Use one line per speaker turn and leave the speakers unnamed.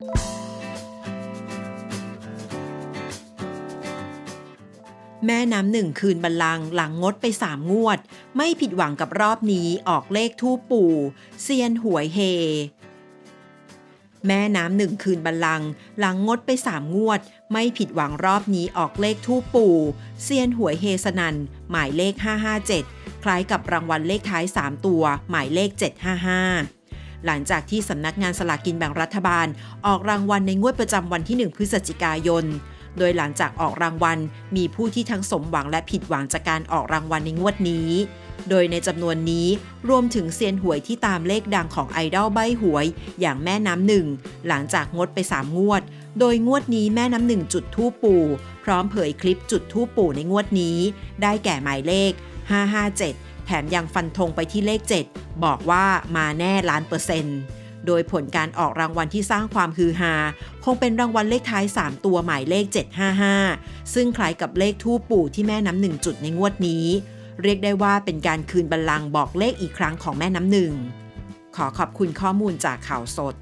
แม่น้ำหนึ่งคืนบัลลังก์หลังงดไปสามงวด ไม่ผิดหวังกับรอบนี้ออกเลขทูปปู่เซียนหวยเฮ แม่น้ำหนึ่งคืนบัลลังก์หลังงดไปสามงวด ไม่ผิดหวังรอบนี้ออกเลขทูปปู่เซียนหวยเฮสนันหมายเลข 557 คล้ายกับรางวัลเลขท้าย 3 ตัว หมายเลข 755 หลังจากที่สำนักงานสลากกินแบ่งรัฐบาล ออกรางวัลในงวดประจำวันที่ 1 พฤศจิกายน โดยหลังจากออกรางวัล มีผู้ที่ทั้งสมหวังและผิดหวังจากการออกรางวัลในงวดนี้ โดยในจำนวนนี้รวมถึงเซียนหวยที่ตามเลขดังของไอดอลใบหวย อย่างแม่น้ำหนึ่ง หลังจากงดไป 3 งวด โดยงวดนี้แม่น้ำหนึ่งจุดทูปปู่ พร้อมเผยคลิปจุดทูปปู่ในงวดนี้ ได้แก่หมายเลข 557 แถมยังฟันธงไปที่เลข 7 บอกว่ามาแน่ล้านเปอร์เซ็นต์โดยผลการออกรางวัลที่สร้างความฮือฮาคงเป็นรางวัลเลขท้าย 3 ตัวหมายเลข 755 ซึ่งคล้ายกับเลขทูปปู่ที่แม่น้ำหนึ่งจุดในงวดนี้ เรียกได้ว่าเป็นการคืนบัลลังก์บอกเลขอีกครั้งของแม่น้ำหนึ่ง ขอขอบคุณข้อมูลจากข่าวสด